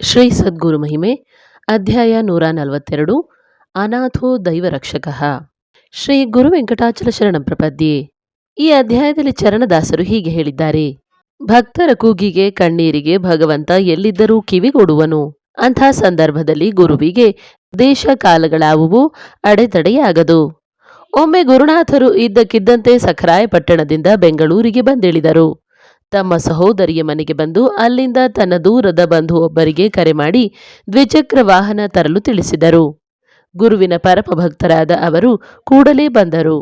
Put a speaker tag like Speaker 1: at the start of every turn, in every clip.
Speaker 1: ಶ್ರೀ ಸದ್ಗುರು ಮಹಿಮೆ, ಅಧ್ಯಾಯ ನೂರ ನಲವತ್ತೆರಡು, ಅನಾಥೋ ದೈವರಕ್ಷಕ ಶ್ರೀ ಗುರು ವೆಂಕಟಾಚಲ ಶರಣ ಪ್ರಪದ್ಯೆ. ಈ ಅಧ್ಯಾಯದಲ್ಲಿ ಚರಣದಾಸರು ಹೀಗೆ ಹೇಳಿದ್ದಾರೆ. ಭಕ್ತರ ಕೂಗಿಗೆ, ಕಣ್ಣೀರಿಗೆ ಭಗವಂತ ಎಲ್ಲಿದ್ದರೂ ಕಿವಿಗೊಡುವನು ಅಂಥ ಸಂದರ್ಭದಲ್ಲಿ ಗುರುವಿಗೆ ದೇಶ ಕಾಲಗಳಾವುವು ಅಡೆತಡೆಯಾಗದು. ಒಮ್ಮೆ ಗುರುನಾಥರು ಇದ್ದಕ್ಕಿದ್ದಂತೆ ಸಖರಾಯಪಟ್ಟಣದಿಂದ ಬೆಂಗಳೂರಿಗೆ ಬಂದಿಳಿದರು. ತಮ್ಮ ಸಹೋದರಿಯ ಮನೆಗೆ ಬಂದು ಅಲ್ಲಿಂದ ತನ್ನ ದೂರದ ಬಂಧು ಒಬ್ಬರಿಗೆ ಕರೆ ಮಾಡಿ ದ್ವಿಚಕ್ರ ವಾಹನ ತರಲು ತಿಳಿಸಿದರು. ಗುರುವಿನ ಪರಮ ಭಕ್ತರಾದ ಅವರು ಕೂಡಲೇ ಬಂದರು.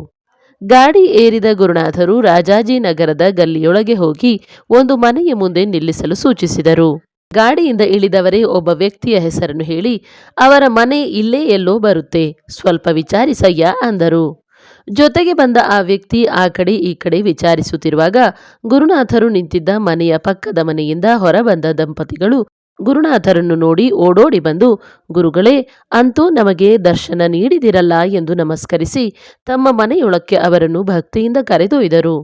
Speaker 1: ಗಾಡಿ ಏರಿದ ಗುರುನಾಥರು ರಾಜಾಜಿನಗರದ ಗಲ್ಲಿಯೊಳಗೆ ಹೋಗಿ ಒಂದು ಮನೆಯ ಮುಂದೆ ನಿಲ್ಲಿಸಲು ಸೂಚಿಸಿದರು. ಗಾಡಿಯಿಂದ ಇಳಿದವರೇ ಒಬ್ಬ ವ್ಯಕ್ತಿಯ ಹೆಸರನ್ನು ಹೇಳಿ, ಅವರ ಮನೆ ಇಲ್ಲೇ ಎಲ್ಲೋ ಬರುತ್ತೆ, ಸ್ವಲ್ಪ ವಿಚಾರಿಸಯ್ಯ ಅಂದರು. ಜೊತೆಗೆ ಬಂದ ಆ ವ್ಯಕ್ತಿ ಆ ಕಡೆ ಈ ಕಡೆ ವಿಚಾರಿಸುತ್ತಿರುವಾಗ ಗುರುನಾಥರು ನಿಂತಿದ್ದ ಮನೆಯ ಪಕ್ಕದ ಮನೆಯಿಂದ ಹೊರಬಂದ ದಂಪತಿಗಳು ಗುರುನಾಥರನ್ನು ನೋಡಿ ಓಡೋಡಿ ಬಂದು, ಗುರುಗಳೇ, ಅಂತೂ ನಮಗೆ ದರ್ಶನ ನೀಡಿದಿರಲ್ಲ ಎಂದು ನಮಸ್ಕರಿಸಿ ತಮ್ಮ ಮನೆಯೊಳಕ್ಕೆ ಅವರನ್ನು ಭಕ್ತಿಯಿಂದ ಕರೆದೊಯ್ದರು.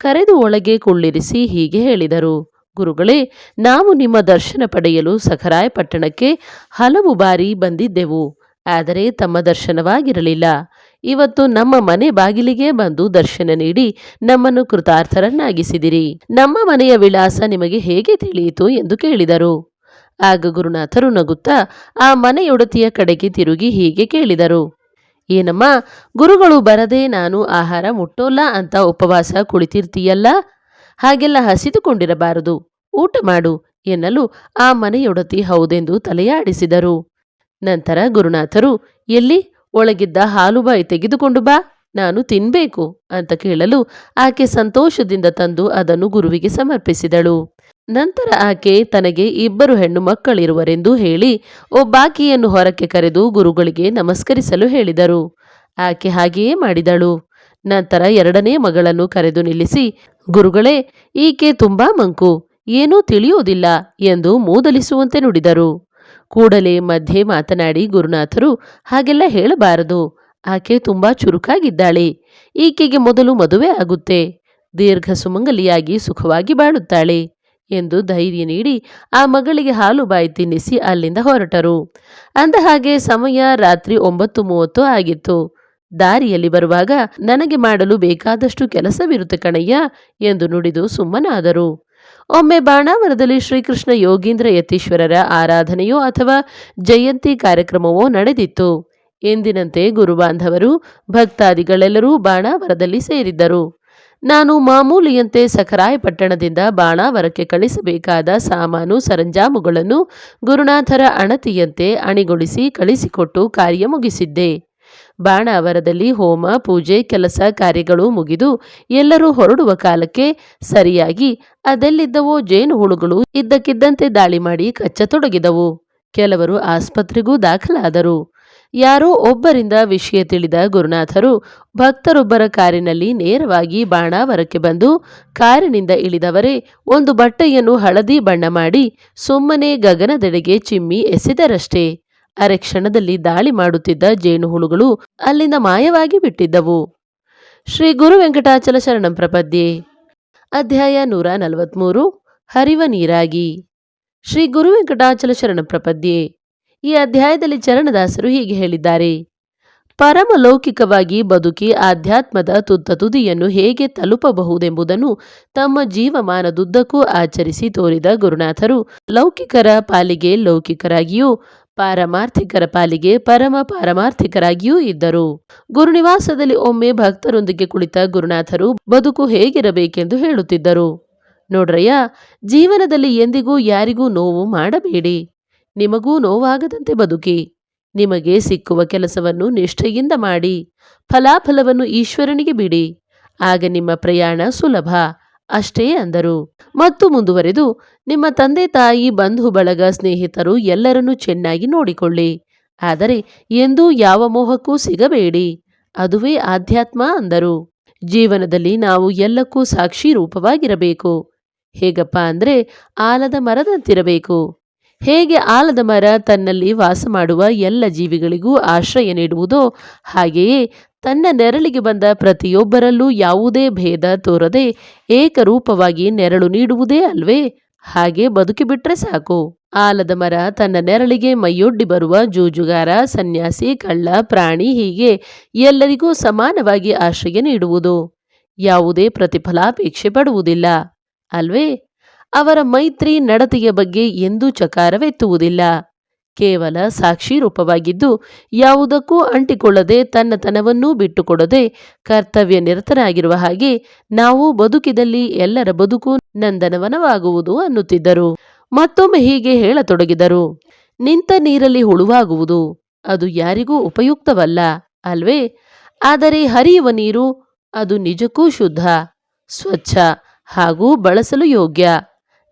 Speaker 1: ಕರೆದು ಒಳಗೆ ಕುಳ್ಳಿರಿಸಿ ಹೀಗೆ ಹೇಳಿದರು, ಗುರುಗಳೇ, ನಾವು ನಿಮ್ಮ ದರ್ಶನ ಪಡೆಯಲು ಸಖರಾಯಪಟ್ಟಣಕ್ಕೆ ಹಲವು ಬಾರಿ ಬಂದಿದ್ದೆವು, ಆದರೆ ತಮ್ಮ ದರ್ಶನವಾಗಿರಲಿಲ್ಲ. ಇವತ್ತು ನಮ್ಮ ಮನೆ ಬಾಗಿಲಿಗೆ ಬಂದು ದರ್ಶನ ನೀಡಿ ನಮ್ಮನ್ನು ಕೃತಾರ್ಥರನ್ನಾಗಿಸಿದಿರಿ. ನಮ್ಮ ಮನೆಯ ವಿಳಾಸ ನಿಮಗೆ ಹೇಗೆ ತಿಳಿಯಿತು ಎಂದು ಕೇಳಿದರು. ಆಗ ಗುರುನಾಥರು ನಗುತ್ತಾ ಆ ಮನೆಯೊಡತಿಯ ಕಡೆಗೆ ತಿರುಗಿ ಹೀಗೆ ಕೇಳಿದರು. ಏನಮ್ಮ, ಗುರುಗಳು ಬರದೆ ನಾನು ಆಹಾರ ಮುಟ್ಟೋಲ್ಲ ಅಂತ ಉಪವಾಸ ಕುಳಿತಿರ್ತೀಯಲ್ಲ? ಹಾಗೆಲ್ಲ ಹಸಿದುಕೊಂಡಿರಬಾರದು. ಊಟ ಮಾಡು ಎನ್ನಲು ಆ ಮನೆಯೊಡತಿ ಹೌದೆಂದು ತಲೆಯಾಡಿಸಿದರು. ನಂತರ ಗುರುನಾಥರು, ಎಲ್ಲಿ? ಒಳಗಿದ್ದ ಹಾಲುಬಾಯಿ ತೆಗೆದುಕೊಂಡು ಬಾ, ನಾನು ತಿನ್ಬೇಕು ಅಂತ ಕೇಳಲು ಆಕೆ ಸಂತೋಷದಿಂದ ತಂದು ಅದನ್ನು ಗುರುವಿಗೆ ಸಮರ್ಪಿಸಿದಳು. ನಂತರ ಆಕೆ ತನಗೆ ಇಬ್ಬರು ಹೆಣ್ಣು ಮಕ್ಕಳಿರುವರೆಂದು ಹೇಳಿ ಒಬ್ಬಾಕಿಯನ್ನು ಹೊರಕ್ಕೆ ಕರೆದು ಗುರುಗಳಿಗೆ ನಮಸ್ಕರಿಸಲು ಹೇಳಿದರು. ಆಕೆ ಹಾಗೆಯೇ ಮಾಡಿದಳು. ನಂತರ ಎರಡನೇ ಮಗಳನ್ನು ಕರೆದು ನಿಲ್ಲಿಸಿ, ಗುರುಗಳೇ, ಈಕೆ ತುಂಬಾ ಮಂಕು, ಏನೂ ತಿಳಿಯುವುದಿಲ್ಲ ಎಂದು ಮೂದಲಿಸುವಂತೆ ನುಡಿದರು. ಕೂಡಲೇ ಮಧ್ಯೆ ಮಾತನಾಡಿ ಗುರುನಾಥರು ಹಾಗೆಲ್ಲ ಹೇಳಬಾರದು. ಆಕೆ ತುಂಬಾ ಚುರುಕಾಗಿದ್ದಾಳೆ. ಈಕೆಗೆ ಮೊದಲು ಮದುವೆ ಆಗುತ್ತೆ. ದೀರ್ಘ ಸುಮಂಗಲಿಯಾಗಿ ಸುಖವಾಗಿ ಬಾಳುತ್ತಾಳೆ ಎಂದು ಧೈರ್ಯ ನೀಡಿ ಆ ಮಗಳಿಗೆ ಹಾಲು ಬಾಯಿ ತಿನ್ನಿಸಿ ಅಲ್ಲಿಂದ ಹೊರಟರು. ಅಂದ ಹಾಗೆ ಸಮಯ ರಾತ್ರಿ ಒಂಬತ್ತು ಮೂವತ್ತು ಆಗಿತ್ತು. ದಾರಿಯಲ್ಲಿ ಬರುವಾಗ ನನಗೆ ಮಾಡಲು ಬೇಕಾದಷ್ಟು ಕೆಲಸವಿರುತ್ತೆ ಕಣಯ್ಯ ಎಂದು ನುಡಿದು ಸುಮ್ಮನಾದರು. ಒಮ್ಮೆ ಬಾಣಾವರದಲ್ಲಿ ಶ್ರೀಕೃಷ್ಣ ಯೋಗೀಂದ್ರ ಯತೀಶ್ವರರ ಆರಾಧನೆಯೋ ಅಥವಾ ಜಯಂತಿ ಕಾರ್ಯಕ್ರಮವೋ ನಡೆದಿತ್ತು. ಎಂದಿನಂತೆ ಗುರುಬಾಂಧವರು, ಭಕ್ತಾದಿಗಳೆಲ್ಲರೂ ಬಾಣಾವರದಲ್ಲಿ ಸೇರಿದ್ದರು. ನಾನು ಮಾಮೂಲಿಯಂತೆ ಸಖರಾಯಪಟ್ಟಣದಿಂದ ಬಾಣಾವರಕ್ಕೆ ಕಳಿಸಬೇಕಾದ ಸಾಮಾನು ಸರಂಜಾಮುಗಳನ್ನು ಗುರುನಾಥರ ಅಣತಿಯಂತೆ ಅಣಿಗೊಳಿಸಿ ಕಳಿಸಿಕೊಟ್ಟು ಕಾರ್ಯ ಮುಗಿಸಿದ್ದೆ. ಬಾಣಾವರದಲ್ಲಿ ಹೋಮ, ಪೂಜೆ, ಕೆಲಸ ಕಾರ್ಯಗಳು ಮುಗಿದು ಎಲ್ಲರೂ ಹೊರಡುವ ಕಾಲಕ್ಕೆ ಸರಿಯಾಗಿ ಅದೆಲ್ಲಿದ್ದವೋ ಜೇನು ಹುಳುಗಳು ಇದ್ದಕ್ಕಿದ್ದಂತೆ ದಾಳಿ ಮಾಡಿ ಕಚ್ಚತೊಡಗಿದವು. ಕೆಲವರು ಆಸ್ಪತ್ರೆಗೂ ದಾಖಲಾದರು. ಯಾರೋ ಒಬ್ಬರಿಂದ ವಿಷಯ ತಿಳಿದ ಗುರುನಾಥರು ಭಕ್ತರೊಬ್ಬರ ಕಾರಿನಲ್ಲಿ ನೇರವಾಗಿ ಬಾಣಾವರಕ್ಕೆ ಬಂದು ಕಾರಿನಿಂದ ಇಳಿದವರೇ ಒಂದು ಬಟ್ಟೆಯನ್ನು ಹಳದಿ ಬಣ್ಣ ಮಾಡಿ ಸುಮ್ಮನೆ ಗಗನದೆಡೆಗೆ ಚಿಮ್ಮಿ ಎಸೆದರಷ್ಟೇ. ಅರೆ ಕ್ಷಣದಲ್ಲಿ ದಾಳಿ ಮಾಡುತ್ತಿದ್ದ ಜೇನುಹುಳುಗಳು ಅಲ್ಲಿಂದ ಮಾಯವಾಗಿ ಬಿಟ್ಟಿದ್ದವು. ಶ್ರೀ ಗುರು ವೆಂಕಟಾಚಲ ಶರಣಂ ಪ್ರಪದ್ಯೆ. ಅಧ್ಯಾಯ ನೂರ ನಲವತ್ಮೂರು, ಹರಿವ ನೀರಾಗಿ. ಶ್ರೀ ಗುರು ವೆಂಕಟಾಚಲ ಶರಣ ಪ್ರಪದ್ಯೆ. ಈ ಅಧ್ಯಾಯದಲ್ಲಿ ಚರಣದಾಸರು ಹೀಗೆ ಹೇಳಿದ್ದಾರೆ. ಪರಮ ಲೌಕಿಕವಾಗಿ ಬದುಕಿ ಆಧ್ಯಾತ್ಮದ ತುತ್ತ ತುದಿಯನ್ನು ಹೇಗೆ ತಲುಪಬಹುದೆಂಬುದನ್ನು ತಮ್ಮ ಜೀವಮಾನದುದ್ದಕ್ಕೂ ಆಚರಿಸಿ ತೋರಿದ ಗುರುನಾಥರು, ಲೌಕಿಕರ ಪಾಲಿಗೆ ಲೌಕಿಕರಾಗಿಯೂ ಪಾರಮಾರ್ಥಿಕರ ಪಾಲಿಗೆ ಪರಮ ಪಾರಮಾರ್ಥಿಕರಾಗಿಯೂ ಇದ್ದರು. ಗುರುನಿವಾಸದಲ್ಲಿ ಒಮ್ಮೆ ಭಕ್ತರೊಂದಿಗೆ ಕುಳಿತ ಗುರುನಾಥರು ಬದುಕು ಹೇಗಿರಬೇಕೆಂದು ಹೇಳುತ್ತಿದ್ದರು. ನೋಡ್ರಯ್ಯ, ಜೀವನದಲ್ಲಿ ಎಂದಿಗೂ ಯಾರಿಗೂ ನೋವು ಮಾಡಬೇಡಿ. ನಿಮಗೂ ನೋವಾಗದಂತೆ ಬದುಕಿ. ನಿಮಗೆ ಸಿಕ್ಕುವ ಕೆಲಸವನ್ನು ನಿಷ್ಠೆಯಿಂದ ಮಾಡಿ. ಫಲಾಫಲವನ್ನು ಈಶ್ವರನಿಗೆ ಬಿಡಿ. ಆಗ ನಿಮ್ಮ ಪ್ರಯಾಣ ಸುಲಭ. ಅಷ್ಟೇ ಅಂದರು. ಮತ್ತು ಮುಂದುವರೆದು, ನಿಮ್ಮ ತಂದೆ ತಾಯಿ ಬಂಧು ಬಳಗ ಸ್ನೇಹಿತರು ಎಲ್ಲರನ್ನೂ ಚೆನ್ನಾಗಿ ನೋಡಿಕೊಳ್ಳಿ. ಆದರೆ ಎಂದೂ ಯಾವ ಮೋಹಕ್ಕೂ ಸಿಗಬೇಡಿ. ಅದುವೇ ಆಧ್ಯಾತ್ಮ ಅಂದರು. ಜೀವನದಲ್ಲಿ ನಾವು ಎಲ್ಲಕ್ಕೂ ಸಾಕ್ಷಿ ರೂಪವಾಗಿರಬೇಕು. ಹೇಗಪ್ಪ ಅಂದರೆ ಆಲದ ಮರದಂತಿರಬೇಕು ಹೇಗೆ ಆಲದ ಮರ ತನ್ನಲ್ಲಿ ವಾಸ ಮಾಡುವ ಎಲ್ಲ ಜೀವಿಗಳಿಗೂ ಆಶ್ರಯ ನೀಡುವುದೋ ಹಾಗೆಯೇ ತನ್ನ ನೆರಳಿಗೆ ಬಂದ ಪ್ರತಿಯೊಬ್ಬರಲ್ಲೂ ಯಾವುದೇ ಭೇದ ತೋರದೆ ಏಕರೂಪವಾಗಿ ನೆರಳು ನೀಡುವುದೇ ಅಲ್ವೇ? ಹಾಗೆ ಬದುಕಿಬಿಟ್ರೆ ಸಾಕು. ಆಲದ ಮರ ತನ್ನ ನೆರಳಿಗೆ ಮೈಯೊಡ್ಡಿ ಬರುವ ಜೂಜುಗಾರ, ಸನ್ಯಾಸಿ, ಕಳ್ಳ, ಪ್ರಾಣಿ ಹೀಗೆ ಎಲ್ಲರಿಗೂ ಸಮಾನವಾಗಿ ಆಶ್ರಯ ನೀಡುವುದು. ಯಾವುದೇ ಪ್ರತಿಫಲಾಪೇಕ್ಷೆ ಪಡುವುದಿಲ್ಲ. ಅಲ್ವೇ? ಅವರ ಮೈತ್ರಿ ನಡತೆಯ ಬಗ್ಗೆ ಎಂದೂ ಚಕಾರವೆತ್ತುವುದಿಲ್ಲ. ಕೇವಲ ಸಾಕ್ಷಿ ರೂಪವಾಗಿದ್ದು, ಯಾವುದಕ್ಕೂ ಅಂಟಿಕೊಳ್ಳದೆ ತನ್ನತನವನ್ನೂ ಬಿಟ್ಟುಕೊಡದೆ ಕರ್ತವ್ಯ ನಿರತರಾಗಿರುವ ಹಾಗೆ ನಾವು ಬದುಕಿದಲ್ಲಿ ಎಲ್ಲರ ಬದುಕು ನಂದನವನವಾಗುವುದು ಅನ್ನುತ್ತಿದ್ದರು. ಮತ್ತೊಮ್ಮೆ ಹೀಗೆ ಹೇಳತೊಡಗಿದರು. ನಿಂತ ನೀರಲ್ಲಿ ಹುಳುವಾಗುವುದು, ಅದು ಯಾರಿಗೂ ಉಪಯುಕ್ತವಲ್ಲ, ಅಲ್ವೇ? ಆದರೆ ಹರಿಯುವ ನೀರು, ಅದು ನಿಜಕ್ಕೂ ಶುದ್ಧ, ಸ್ವಚ್ಛ ಹಾಗೂ ಬಳಸಲು ಯೋಗ್ಯ.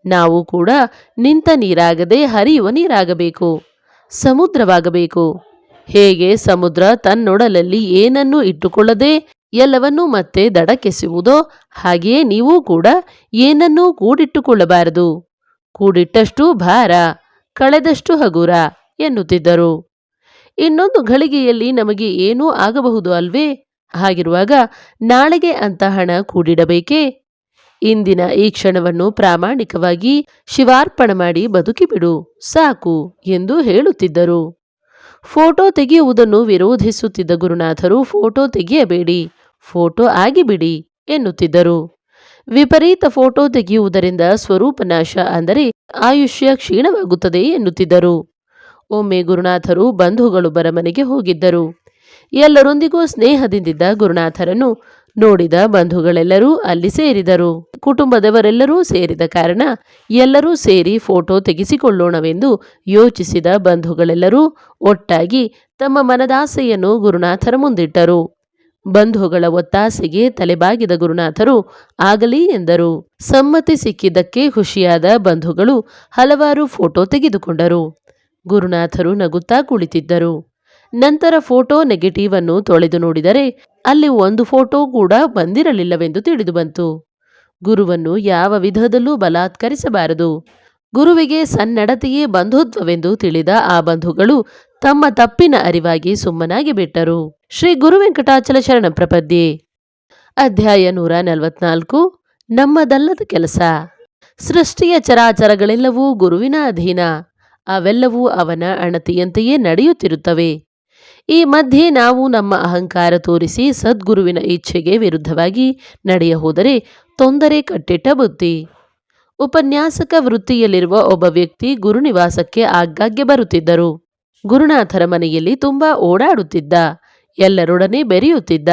Speaker 1: ನಾವು ಕೂಡ ನಿಂತ ನೀರಾಗದೆ ಹರಿಯುವ ನೀರಾಗಬೇಕು, ಸಮುದ್ರವಾಗಬೇಕು. ಹೇಗೆ ಸಮುದ್ರ ತನ್ನೊಡಲಲ್ಲಿ ಏನನ್ನೂ ಇಟ್ಟುಕೊಳ್ಳದೆ ಎಲ್ಲವನ್ನೂ ಮತ್ತೆ ದಡಕೆಸುವುದೋ ಹಾಗೆಯೇ ನೀವು ಕೂಡ ಏನನ್ನೂ ಕೂಡಿಟ್ಟುಕೊಳ್ಳಬಾರದು. ಕೂಡಿಟ್ಟಷ್ಟು ಭಾರ, ಕಳೆದಷ್ಟು ಹಗುರ ಎನ್ನುತ್ತಿದ್ದರು. ಇನ್ನೊಂದು ಘಳಿಗೆಯಲ್ಲಿ ನಮಗೆ ಏನೂ ಆಗಬಹುದು ಅಲ್ವೇ? ಹಾಗಿರುವಾಗ ನಾಳೆಗೆ ಅಂತ ಹಣ ಕೂಡಿಡಬೇಕೇ? ಇಂದಿನ ಈ ಕ್ಷಣವನ್ನು ಪ್ರಾಮಾಣಿಕವಾಗಿ ಶಿವಾರ್ಪಣ ಮಾಡಿ ಬದುಕಿಬಿಡು, ಸಾಕು ಎಂದು ಹೇಳುತ್ತಿದ್ದರು. ಫೋಟೋ ತೆಗೆಯುವುದನ್ನು ವಿರೋಧಿಸುತ್ತಿದ್ದ ಗುರುನಾಥರು ಫೋಟೋ ತೆಗೆಯಬೇಡಿ, ಫೋಟೋ ಆಗಿಬಿಡಿ ಎನ್ನುತ್ತಿದ್ದರು. ವಿಪರೀತ ಫೋಟೋ ತೆಗೆಯುವುದರಿಂದ ಸ್ವರೂಪನಾಶ ಅಂದರೆ ಆಯುಷ್ಯ ಕ್ಷೀಣವಾಗುತ್ತದೆ ಎನ್ನುತ್ತಿದ್ದರು. ಒಮ್ಮೆ ಗುರುನಾಥರು ಬಂಧುಗಳು ಬರಮನೆಗೆ ಹೋಗಿದ್ದರು. ಎಲ್ಲರೊಂದಿಗೂ ಸ್ನೇಹದಿಂದಿದ್ದ ಗುರುನಾಥರನ್ನು ನೋಡಿದ ಬಂಧುಗಳೆಲ್ಲರೂ ಅಲ್ಲಿ ಸೇರಿದರು. ಕುಟುಂಬದವರೆಲ್ಲರೂ ಸೇರಿದ ಕಾರಣ ಎಲ್ಲರೂ ಸೇರಿ ಫೋಟೋ ತೆಗೆಸಿಕೊಳ್ಳೋಣವೆಂದು ಯೋಚಿಸಿದ ಬಂಧುಗಳೆಲ್ಲರೂ ಒಟ್ಟಾಗಿ ತಮ್ಮ ಮನದಾಸೆಯನ್ನು ಗುರುನಾಥರ ಮುಂದಿಟ್ಟರು. ಬಂಧುಗಳ ಒತ್ತಾಸೆಗೆ ತಲೆಬಾಗಿದ ಗುರುನಾಥರು ಆಗಲಿ ಎಂದರು. ಸಮ್ಮತಿ ಸಿಕ್ಕಿದ್ದಕ್ಕೆ ಖುಷಿಯಾದ ಬಂಧುಗಳು ಹಲವಾರು ಫೋಟೋ ತೆಗೆದುಕೊಂಡರು. ಗುರುನಾಥರು ನಗುತ್ತಾ ಕುಳಿತಿದ್ದರು. ನಂತರ ಫೋಟೋ ನೆಗೆಟಿವ್ ಅನ್ನು ತೊಳೆದು ನೋಡಿದರೆ ಅಲ್ಲಿ ಒಂದು ಫೋಟೋ ಕೂಡ ಬಂದಿರಲಿಲ್ಲವೆಂದು ತಿಳಿದು ಬಂತು. ಗುರುವನ್ನು ಯಾವ ವಿಧದಲ್ಲೂ ಬಲಾತ್ಕರಿಸಬಾರದು. ಗುರುವಿಗೆ ಸನ್ನಡತೆಯೇ ಬಂಧುತ್ವವೆಂದು ತಿಳಿದ ಆ ಬಂಧುಗಳು ತಮ್ಮ ತಪ್ಪಿನ ಅರಿವಾಗಿ ಸುಮ್ಮನಾಗಿ ಬಿಟ್ಟರು. ಶ್ರೀ ಗುರು ವೆಂಕಟಾಚಲ ಶರಣ ಪ್ರಪದ್ಯೆ. ಅಧ್ಯಾಯ ನೂರ ನಲವತ್ನಾಲ್ಕು. ನಮ್ಮದಲ್ಲದ ಕೆಲಸ. ಸೃಷ್ಟಿಯ ಚರಾಚರಗಳೆಲ್ಲವೂ ಗುರುವಿನ ಅಧೀನ. ಅವೆಲ್ಲವೂ ಅವನ ಅಣತಿಯಂತೆಯೇ ನಡೆಯುತ್ತಿರುತ್ತವೆ. ಈ ಮಧ್ಯೆ ನಾವು ನಮ್ಮ ಅಹಂಕಾರ ತೋರಿಸಿ ಸದ್ಗುರುವಿನ ಇಚ್ಛೆಗೆ ವಿರುದ್ಧವಾಗಿ ನಡೆಯ ಹೋದರೆ ತೊಂದರೆ ಕಟ್ಟಿಟ್ಟ ಬುದ್ಧಿ. ಉಪನ್ಯಾಸಕ ವೃತ್ತಿಯಲ್ಲಿರುವ ಒಬ್ಬ ವ್ಯಕ್ತಿ ಗುರುನಿವಾಸಕ್ಕೆ ಆಗಾಗ್ಗೆ ಬರುತ್ತಿದ್ದರು. ಗುರುನಾಥರ ಮನೆಯಲ್ಲಿ ತುಂಬಾ ಓಡಾಡುತ್ತಿದ್ದ, ಎಲ್ಲರೊಡನೆ ಬೆರೆಯುತ್ತಿದ್ದ.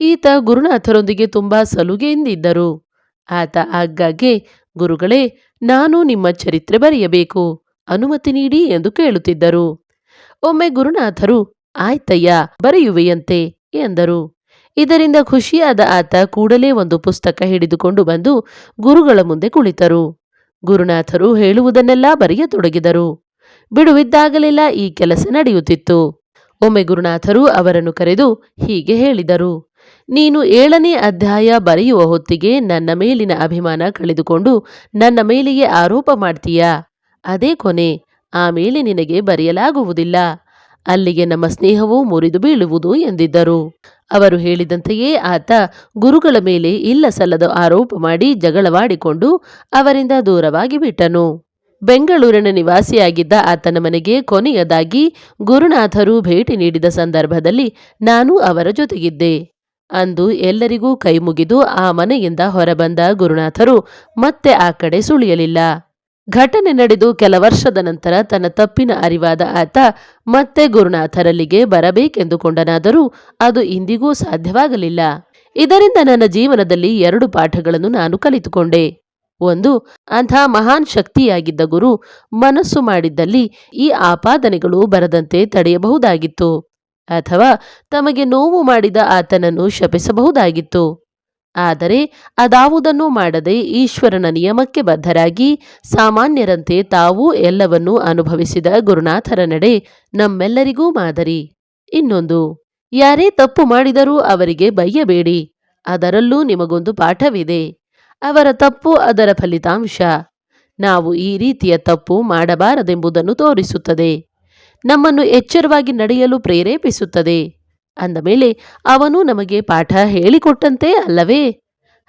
Speaker 1: ಈತ ಗುರುನಾಥರೊಂದಿಗೆ ತುಂಬಾ ಸಲುಗೆಯಿಂದಿದ್ದರು. ಆತ ಆಗಾಗ್ಗೆ, ಗುರುಗಳೇ, ನಾನು ನಿಮ್ಮ ಚರಿತ್ರೆ ಬರೆಯಬೇಕು, ಅನುಮತಿ ನೀಡಿ ಎಂದು ಕೇಳುತ್ತಿದ್ದರು. ಒಮ್ಮೆ ಗುರುನಾಥರು ಆಯ್ತಯ್ಯ, ಬರೆಯುವೆಯಂತೆ ಎಂದರು. ಇದರಿಂದ ಖುಷಿಯಾದ ಆತ ಕೂಡಲೇ ಒಂದು ಪುಸ್ತಕ ಹಿಡಿದುಕೊಂಡು ಬಂದು ಗುರುಗಳ ಮುಂದೆ ಕುಳಿತರು. ಗುರುನಾಥರು ಹೇಳುವುದನ್ನೆಲ್ಲ ಬರೆಯತೊಡಗಿದರು. ಬಿಡುವಿದ್ದಾಗಲೆಲ್ಲ ಈ ಕೆಲಸ ನಡೆಯುತ್ತಿತ್ತು. ಒಮ್ಮೆ ಗುರುನಾಥರು ಅವರನ್ನು ಕರೆದು ಹೀಗೆ ಹೇಳಿದರು. ನೀನು ಏಳನೇ ಅಧ್ಯಾಯ ಬರೆಯುವ ಹೊತ್ತಿಗೆ ನನ್ನ ಮೇಲಿನ ಅಭಿಮಾನ ಕಳೆದುಕೊಂಡು ನನ್ನ ಮೇಲೆಯೇ ಆರೋಪ ಮಾಡ್ತೀಯಾ? ಅದೇ ಕೊನೆ ಆಮೇಲೆ ನಿನಗೆ ಬರೆಯಲಾಗುವುದಿಲ್ಲ. ಅಲ್ಲಿಗೆ ನಮ್ಮ ಸ್ನೇಹವು ಮುರಿದು ಬೀಳುವುದು ಎಂದಿದ್ದರು. ಅವರು ಹೇಳಿದಂತೆಯೇ ಆತ ಗುರುಗಳ ಮೇಲೆ ಇಲ್ಲ ಸಲ್ಲದ ಆರೋಪ ಮಾಡಿ ಜಗಳವಾಡಿಕೊಂಡು ಅವರಿಂದ ದೂರವಾಗಿ ಬಿಟ್ಟನು. ಬೆಂಗಳೂರಿನ ನಿವಾಸಿಯಾಗಿದ್ದ ಆತನ ಮನೆಗೆ ಕೊನೆಯದಾಗಿ ಗುರುನಾಥರು ಭೇಟಿ ನೀಡಿದ ಸಂದರ್ಭದಲ್ಲಿ ನಾನು ಅವರ ಜೊತೆಗಿದ್ದೆ. ಅಂದು ಎಲ್ಲರಿಗೂ ಕೈಮುಗಿದು ಆ ಮನೆಯಿಂದ ಹೊರಬಂದ ಗುರುನಾಥರು ಮತ್ತೆ ಆ ಕಡೆ ಸುಳಿಯಲಿಲ್ಲ. ಘಟನೆ ನಡೆದು ಕೆಲ ವರ್ಷದ ನಂತರ ತನ್ನ ತಪ್ಪಿನ ಅರಿವಾದ ಆತ ಮತ್ತೆ ಗುರುನಾಥರಲ್ಲಿಗೆ ಬರಬೇಕೆಂದುಕೊಂಡನಾದರೂ ಅದು ಇಂದಿಗೂ ಸಾಧ್ಯವಾಗಲಿಲ್ಲ. ಇದರಿಂದ ನನ್ನ ಜೀವನದಲ್ಲಿ ಎರಡು ಪಾಠಗಳನ್ನು ನಾನು ಕಲಿತುಕೊಂಡೆ. ಒಂದು, ಅಂಥ ಮಹಾನ್ ಶಕ್ತಿಯಾಗಿದ್ದ ಗುರು ಮನಸ್ಸು ಮಾಡಿದ್ದಲ್ಲಿ ಈ ಆಪಾದನೆಗಳು ಬರದಂತೆ ತಡೆಯಬಹುದಾಗಿತ್ತು. ಅಥವಾ ತಮಗೆ ನೋವು ಮಾಡಿದ ಆತನನ್ನು ಶಪಿಸಬಹುದಾಗಿತ್ತು. ಆದರೆ ಅದಾವುದನ್ನು ಮಾಡದೆ ಈಶ್ವರನ ನಿಯಮಕ್ಕೆ ಬದ್ಧರಾಗಿ ಸಾಮಾನ್ಯರಂತೆ ತಾವೂ ಎಲ್ಲವನ್ನೂ ಅನುಭವಿಸಿದ ಗುರುನಾಥರ ನಡೆ ನಮ್ಮೆಲ್ಲರಿಗೂ ಮಾದರಿ. ಇನ್ನೊಂದು, ಯಾರೇ ತಪ್ಪು ಮಾಡಿದರೂ ಅವರಿಗೆ ಬೈಯಬೇಡಿ, ಅದರಲ್ಲೂ ನಿಮಗೊಂದು ಪಾಠವಿದೆ. ಅವರ ತಪ್ಪು ಅದರ ಫಲಿತಾಂಶ. ನಾವು ಈ ರೀತಿಯ ತಪ್ಪು ಮಾಡಬಾರದೆಂಬುದನ್ನು ತೋರಿಸುತ್ತದೆ. ನಮ್ಮನ್ನು ಎಚ್ಚರವಾಗಿ ನಡೆಯಲು ಪ್ರೇರೇಪಿಸುತ್ತದೆ. ಅಂದ ಮೇಲೆ ಅವನು ನಮಗೆ ಪಾಠ ಹೇಳಿಕೊಟ್ಟಂತೆ ಅಲ್ಲವೇ?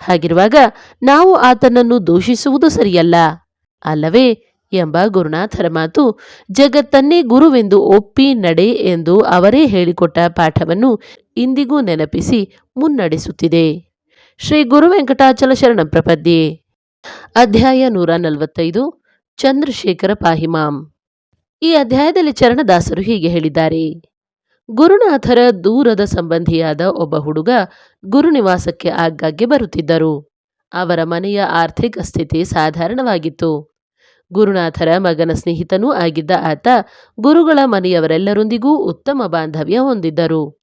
Speaker 1: ಹಾಗಿರುವಾಗ ನಾವು ಆತನನ್ನು ದೂಷಿಸುವುದು ಸರಿಯಲ್ಲ, ಅಲ್ಲವೇ? ಎಂಬ ಗುರುನಾಥರ ಮಾತು ಜಗತ್ತನ್ನೇ ಗುರುವೆಂದು ಒಪ್ಪಿ ನಡೆ ಎಂದು ಅವರೇ ಹೇಳಿಕೊಟ್ಟ ಪಾಠವನ್ನು ಇಂದಿಗೂ ನೆನಪಿಸಿ ಮುನ್ನಡೆಸುತ್ತಿದೆ. ಶ್ರೀ ಗುರು ವೆಂಕಟಾಚಲ ಶರಣ ಪ್ರಪದ್ಯೆ, ಅಧ್ಯಾಯ ನೂರ ನಲವತ್ತೈದು, ಚಂದ್ರಶೇಖರ ಪಾಹಿಮಾಂ. ಈ ಅಧ್ಯಾಯದಲ್ಲಿ ಚರಣದಾಸರು ಹೀಗೆ ಹೇಳಿದ್ದಾರೆ. ಗುರುನಾಥರ ದೂರದ ಸಂಬಂಧಿಯಾದ ಒಬ್ಬ ಹುಡುಗ ಗುರುನಿವಾಸಕ್ಕೆ ಆಗಾಗ್ಗೆ ಬರುತ್ತಿದ್ದರು. ಅವರ ಮನೆಯ ಆರ್ಥಿಕ ಸ್ಥಿತಿ ಸಾಧಾರಣವಾಗಿತ್ತು. ಗುರುನಾಥರ ಮಗನ ಸ್ನೇಹಿತನೂ ಆಗಿದ್ದ ಆತ ಗುರುಗಳ ಮನೆಯವರೆಲ್ಲರೊಂದಿಗೂ ಉತ್ತಮ ಬಾಂಧವ್ಯ ಹೊಂದಿದ್ದರು.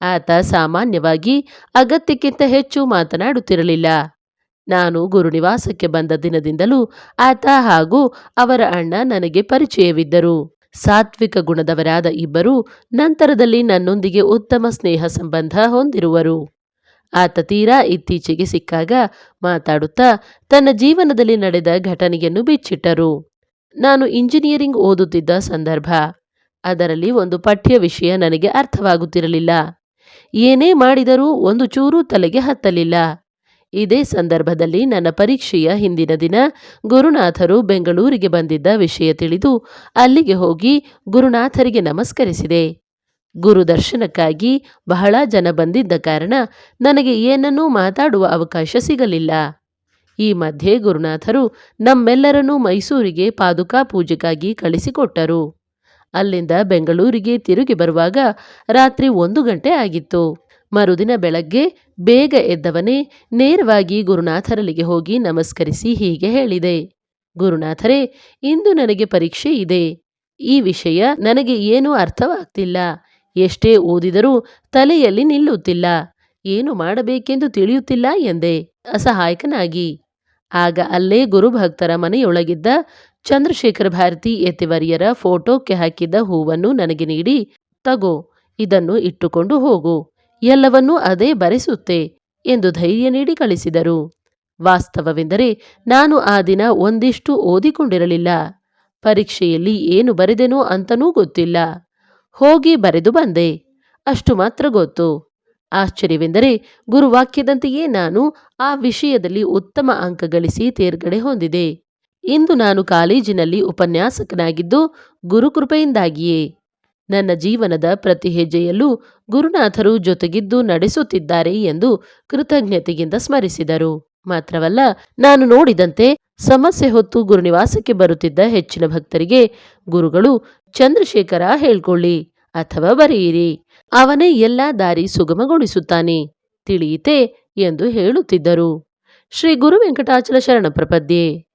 Speaker 1: ಆತ ಸಾಮಾನ್ಯವಾಗಿ ಅಗತ್ಯಕ್ಕಿಂತ ಹೆಚ್ಚು ಮಾತನಾಡುತ್ತಿರಲಿಲ್ಲ. ನಾನು ಗುರುನಿವಾಸಕ್ಕೆ ಬಂದ ದಿನದಿಂದಲೂ ಆತ ಹಾಗೂ ಅವರ ಅಣ್ಣ ನನಗೆ ಪರಿಚಯವಿದ್ದರು. ಸಾತ್ವಿಕ ಗುಣದವರಾದ ಇಬ್ಬರು ನಂತರದಲ್ಲಿ ನನ್ನೊಂದಿಗೆ ಉತ್ತಮ ಸ್ನೇಹ ಸಂಬಂಧ ಹೊಂದಿರುವರು. ಆತ ತೀರಾ ಇತ್ತೀಚೆಗೆ ಸಿಕ್ಕಾಗ ಮಾತಾಡುತ್ತಾ ತನ್ನ ಜೀವನದಲ್ಲಿ ನಡೆದ ಘಟನೆಯನ್ನು ಬಿಚ್ಚಿಟ್ಟರು. ನಾನು ಇಂಜಿನಿಯರಿಂಗ್ ಓದುತ್ತಿದ್ದ ಸಂದರ್ಭ. ಅದರಲ್ಲಿ ಒಂದು ಪಠ್ಯ ವಿಷಯ ನನಗೆ ಅರ್ಥವಾಗುತ್ತಿರಲಿಲ್ಲ. ಏನೇ ಮಾಡಿದರೂ ಒಂದು ಚೂರು ತಲೆಗೆ ಹತ್ತಲಿಲ್ಲ. ಇದೇ ಸಂದರ್ಭದಲ್ಲಿ ನನ್ನ ಪರೀಕ್ಷೆಯ ಹಿಂದಿನ ದಿನ ಗುರುನಾಥರು ಬೆಂಗಳೂರಿಗೆ ಬಂದಿದ್ದ ವಿಷಯ ತಿಳಿದು ಅಲ್ಲಿಗೆ ಹೋಗಿ ಗುರುನಾಥರಿಗೆ ನಮಸ್ಕರಿಸಿದೆ. ಗುರು ದರ್ಶನಕ್ಕಾಗಿ ಬಹಳ ಜನ ಬಂದಿದ್ದ ಕಾರಣ ನನಗೆ ಏನನ್ನೂ ಮಾತಾಡುವ ಅವಕಾಶ ಸಿಗಲಿಲ್ಲ. ಈ ಮಧ್ಯೆ ಗುರುನಾಥರು ನಮ್ಮೆಲ್ಲರನ್ನೂ ಮೈಸೂರಿಗೆ ಪಾದುಕಾ ಪೂಜೆಗಾಗಿ ಕಳಿಸಿಕೊಟ್ಟರು. ಅಲ್ಲಿಂದ ಬೆಂಗಳೂರಿಗೆ ತಿರುಗಿ ಬರುವಾಗ ರಾತ್ರಿ ಒಂದು ಗಂಟೆ ಆಗಿತ್ತು. ಮರುದಿನ ಬೆಳಗ್ಗೆ ಬೇಗ ಎದ್ದವನೇ ನೇರವಾಗಿ ಗುರುನಾಥರಲ್ಲಿಗೆ ಹೋಗಿ ನಮಸ್ಕರಿಸಿ ಹೀಗೆ ಹೇಳಿದೆ. ಗುರುನಾಥರೇ, ಇಂದು ನನಗೆ ಪರೀಕ್ಷೆ ಇದೆ. ಈ ವಿಷಯ ನನಗೆ ಏನೂ ಅರ್ಥವಾಗ್ತಿಲ್ಲ. ಎಷ್ಟೇ ಓದಿದರೂ ತಲೆಯಲ್ಲಿ ನಿಲ್ಲುತ್ತಿಲ್ಲ. ಏನು ಮಾಡಬೇಕೆಂದು ತಿಳಿಯುತ್ತಿಲ್ಲ ಎಂದೆ. ಅಸಹಾಯಕನಾಗಿ. ಆಗ ಅಲ್ಲೇ ಗುರುಭಕ್ತರ ಮನೆಯೊಳಗಿದ್ದ ಚಂದ್ರಶೇಖರ ಭಾರತಿ ಎತ್ತಿವರಿಯರ ಫೋಟೋಕ್ಕೆ ಹಾಕಿದ್ದ ಹೂವನ್ನು ನನಗೆ ನೀಡಿ, ತಗೋ, ಇದನ್ನು ಇಟ್ಟುಕೊಂಡು ಹೋಗು. ಎಲ್ಲವನ್ನೂ ಅದೇ ಬರೆಸುತ್ತೆ ಎಂದು ಧೈರ್ಯ ನೀಡಿ ಕಳಿಸಿದರು. ವಾಸ್ತವವೆಂದರೆ ನಾನು ಆ ದಿನ ಒಂದಿಷ್ಟು ಓದಿಕೊಂಡಿರಲಿಲ್ಲ. ಪರೀಕ್ಷೆಯಲ್ಲಿ ಏನು ಬರೆದೆನೋ ಅಂತನೂ ಗೊತ್ತಿಲ್ಲ. ಹೋಗಿ ಬರೆದು ಬಂದೆ. ಅಷ್ಟು ಮಾತ್ರ ಗೊತ್ತು. ಆಶ್ಚರ್ಯವೆಂದರೆ ಗುರುವಾಕ್ಯದಂತೆಯೇ ನಾನು ಆ ವಿಷಯದಲ್ಲಿ ಉತ್ತಮ ಅಂಕ ಗಳಿಸಿ ತೇರ್ಗಡೆ ಹೊಂದಿದೆ. ಇಂದು ನಾನು ಕಾಲೇಜಿನಲ್ಲಿ ಉಪನ್ಯಾಸಕನಾಗಿದ್ದು ಗುರುಕೃಪೆಯಿಂದಾಗಿಯೇ. ನನ್ನ ಜೀವನದ ಪ್ರತಿ ಹೆಜ್ಜೆಯಲ್ಲೂ ಗುರುನಾಥರು ಜೊತೆಗಿದ್ದು ನಡೆಸುತ್ತಿದ್ದಾರೆ ಎಂದು ಕೃತಜ್ಞತೆಯಿಂದ ಸ್ಮರಿಸಿದರು. ಮಾತ್ರವಲ್ಲ, ನಾನು ನೋಡಿದಂತೆ ಸಮಸ್ಯೆ ಹೊತ್ತು ಗುರುನಿವಾಸಕ್ಕೆ ಬರುತ್ತಿದ್ದ ಹೆಚ್ಚಿನ ಭಕ್ತರಿಗೆ ಗುರುಗಳು, ಚಂದ್ರಶೇಖರ, ಹೇಳ್ಕೊಳ್ಳಿ, ಅಥವಾ ಬರೆಯಿರಿ, ಅವನೇ ಎಲ್ಲ ದಾರಿ ಸುಗಮಗೊಳಿಸುತ್ತಾನೆ, ತಿಳಿಯಿತೆ? ಎಂದು ಹೇಳುತ್ತಿದ್ದರು. ಶ್ರೀ ಗುರು ವೆಂಕಟಾಚಲ ಶರಣ ಪ್ರಪದ್ಯೆ